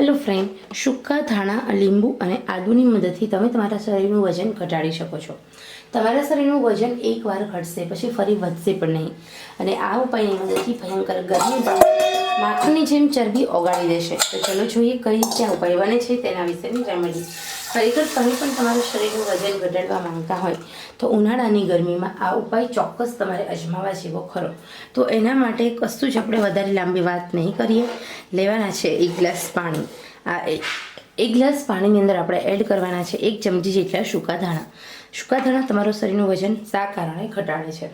Hello friend સૂકા ધાણા, લીંબુ અને આદુની મદદથી તમે તમારા શરીરનું વજન ઘટાડી શકો છો. તમારા શરીરનું વજન એકવાર ઘટશે, પછી ફરી વધશે પણ નહીં. અને આ ઉપાયની મદદથી ભયંકર ગરમી માખણની જેમ ચરબી ઓગાળી દેશે. તો ચલો જોઈએ કઈ રીતે ઉપાય બને છે તેના વિશેની રેમેડી ખરેખર તમે પણ તમારા શરીરનું વજન ઘટાડવા માંગતા હોય, તો ઉનાળાની ગરમીમાં આ ઉપાય ચોક્કસ તમારે અજમાવા જેવો ખરો. તો એના માટે કશું જ આપણે વધારે લાંબી વાત નહીં કરીએ. લેવાના છે એક ગ્લાસ પાણી. આ એક ગ્લાસ પાણીની અંદર આપણે એડ કરવાના છે એક ચમચી જેટલા સૂકા ધાણા. સૂકા ધાણા તમારું શરીરનું વજન શા કારણે ઘટાડે છે?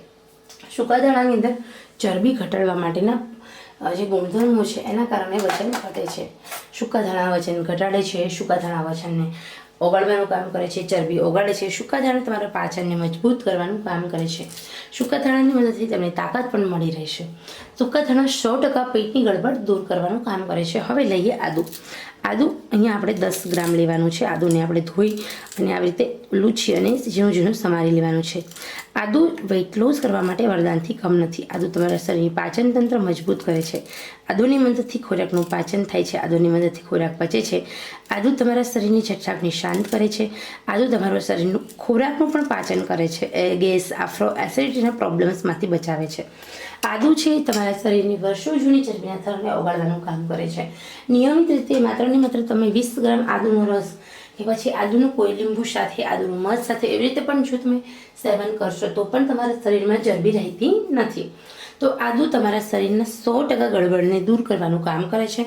સૂકા ધાણાની અંદર ચરબી ઘટાડવા માટેના જે ગુણધર્મો છે એના કારણે વજન ઘટે છે. સૂકા ધાણા વજન ઘટાડે છે, સૂકા ધાણા વજનને ઓગાળવાનું કામ કરે છે, ચરબી ઓગાળે છે, સૂકા ધાણા તમારા પાચનને મજબૂત કરવાનું કામ કરે છે. સૂકા ધાણાની મદદથી તમને તાકાત પણ મળી રહેશે. સૂકા ધાણા સો ટકા પેટની ગડબડ દૂર કરવાનું કામ કરે છે. હવે લઈએ આદુ. આદુ અહીંયા આપણે દસ ગ્રામ લેવાનું છે. આદુને આપણે ધોઈ અને આવી રીતે લૂછી અને ઝીણું ઝીણું સમારી લેવાનું છે. આદુ વેઇટ લોસ કરવા માટે વરદાનથી કમ નથી. આદુ તમારા શરીરની પાચન તંત્ર મજબૂત કરે છે. આદુની મદદથી ખોરાકનું પાચન થાય છે. આદુની મદદથી ખોરાક પચે છે. આદુ તમારા શરીરની છટછાકને શાંત કરે છે. આદુ તમારા શરીરનું ખોરાકનું પણ પાચન કરે છે. એ ગેસ, આફ્રો એસિડિટીના પ્રોબ્લેમ્સમાંથી બચાવે છે. આદુ છે તમારા શરીરની વર્ષો જૂની ચરબીના થરને ઓગાળવાનું કામ કરે છે. નિયમિત રીતે માત્ર ને માત્ર તમે વીસ ગ્રામ આદુનો રસ કે પછી આદુનું કોઈ લીંબુ સાથે, આદુનું મધ સાથે એવી રીતે પણ જો તમે સેવન કરશો તો પણ તમારા શરીરમાં ચરબી રહેતી નથી. તો આદુ તમારા શરીરના સો ટકા ગડબડને દૂર કરવાનું કામ કરે છે.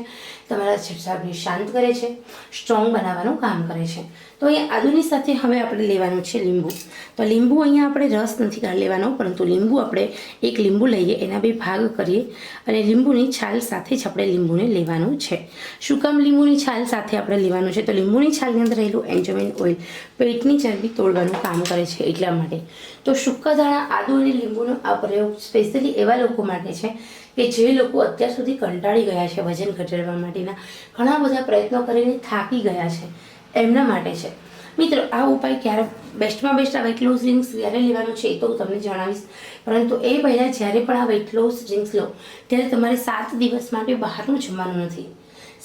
તમારા છેડછાડને શાંત કરે છે. સ્ટ્રોંગ બનાવવાનું કામ કરે છે. તો અહીંયા આદુની સાથે હવે આપણે લેવાનું છે લીંબુ. તો લીંબુ અહીંયા આપણે રસ નથી લેવાનો, પરંતુ લીંબુ આપણે એક લીંબુ લઈએ, એના બે ભાગ કરીએ અને લીંબુની છાલ સાથે જ આપણે લીંબુને લેવાનું છે. શું કામ લીંબુની છાલ સાથે આપણે લેવાનું છે? તો લીંબુની છાલની અંદર રહેલું એન્જોમેન ઓઇલ. પેટની ચરબી તોડવાનું કામ કરે છે એટલા માટે. તો દાણા આદુ અને લીંબુનો આ પ્રયોગ સ્પેશિયલી એવા લોકો માટે છે કે જે લોકો અત્યાર સુધી કંટાળી ગયા છે વજન ઘટાડવા માટેના. ઘણા બધા પ્રયત્નો કરીને થાકી ગયા છે. એમના માટે છે. મિત્રો, આ ઉપાય ક્યારે બેસ્ટમાં બેસ્ટ આ વેટ લોસ ડ્રિંક્સ ક્યારે લેવાનું છે એ તો હું તમને જણાવીશ. પરંતુ એ પહેલાં જ્યારે પણ આ વેટ લોસ ડ્રિંક્સ લો, ત્યારે તમારે સાત દિવસ માટે બહારનું જમવાનું નથી.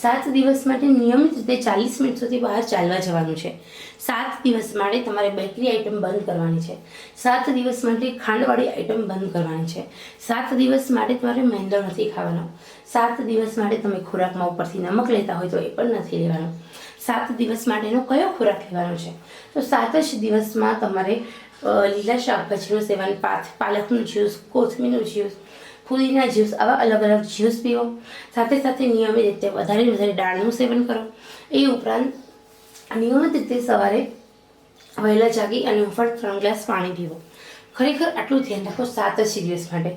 સાત દિવસ માટે નિયમિત રીતે ચાલીસ મિનિટ સુધી બહાર ચાલવા જવાનું છે. સાત દિવસ માટે તમારે બેકરી આઇટમ બંધ કરવાની છે. સાત દિવસ માટે ખાંડવાળી આઇટમ બંધ કરવાની છે. સાત દિવસ માટે તમારે મેંદો નથી ખાવાનો. સાત દિવસ માટે તમે ખોરાકમાં ઉપરથી નમક લેતા હોય તો એ પણ નથી લેવાનું. સાત દિવસ માટેનો કયો ખોરાક લેવાનો છે? તો સાત જ દિવસમાં તમારે લીલા શાકભાજીનું સેવન, પાથ, પાલકનું જ્યુસ, કોથમીરનું જ્યુસ ફુદીના જ્યુસ આવા અલગ અલગ જ્યુસ પીવો સાથે સાથે નિયમિત રીતે વધારે વધારે દાળનું સેવન કરો. એ ઉપરાંત નિયમિત રીતે સવારે વહેલા જાગી અને હૂંફાટ ત્રણ ગ્લાસ પાણી પીવો. ખરેખર આટલું ધ્યાન રાખો સાત જ દિવસ માટે.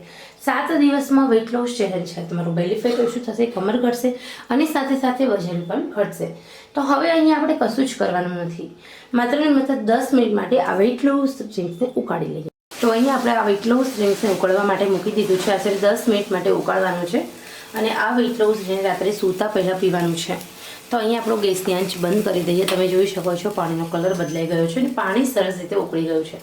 સાત દિવસમાં વેટ લોસ ચેલેન્જ છે. તમારું બેલી ફેટ ઓછું થશે, કમર ઘટશે અને સાથે સાથે વજન પણ ઘટશે. તો હવે અહીંયા આપણે કશું જ કરવાનું નથી. માત્ર ને માત્ર દસ મિનિટ માટે આ વેટ લોસ ડ્રિંક્સને ઉકાળી લઈએ. તો અહીંયા આપણે આ વેટ લોસ ડ્રિંક્સને ઉકળવા માટે મૂકી દીધું છે. આશરે દસ મિનિટ માટે ઉકાળવાનું છે. અને આ વેટ લોસ ડ્રિંક રાત્રે સૂતા પહેલાં પીવાનું છે. તો અહીંયા આપણો ગેસની આંચ બંધ કરી દઈએ. તમે જોઈ શકો છો પાણીનો કલર બદલાઈ ગયો છે અને પાણી સરસ રીતે ઉકળી ગયું છે.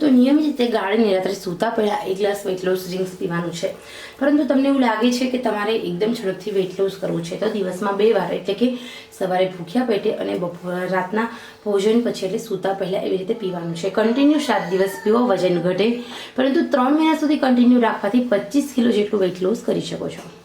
તો નિયમિત રીતે ગાળીને રાત્રે સૂતા પહેલાં એક ગ્લાસ વેઇટ લોસ ડ્રિંક્સ પીવાનું છે. પરંતુ તમને એવું લાગે છે કે તમારે એકદમ ઝડપથી વેઇટ લોસ કરવું છે. તો દિવસમાં બે વાર, એટલે કે સવારે ભૂખ્યા પેટે અને બપોર રાતના ભોજન પછી, એટલે સૂતા પહેલાં એવી રીતે પીવાનું છે. કન્ટિન્યુ સાત દિવસ પીવો, વજન ઘટે. પરંતુ ત્રણ મહિના સુધી કન્ટિન્યુ રાખવાથી પચીસ કિલો જેટલું વેઇટ લોસ કરી શકો છો.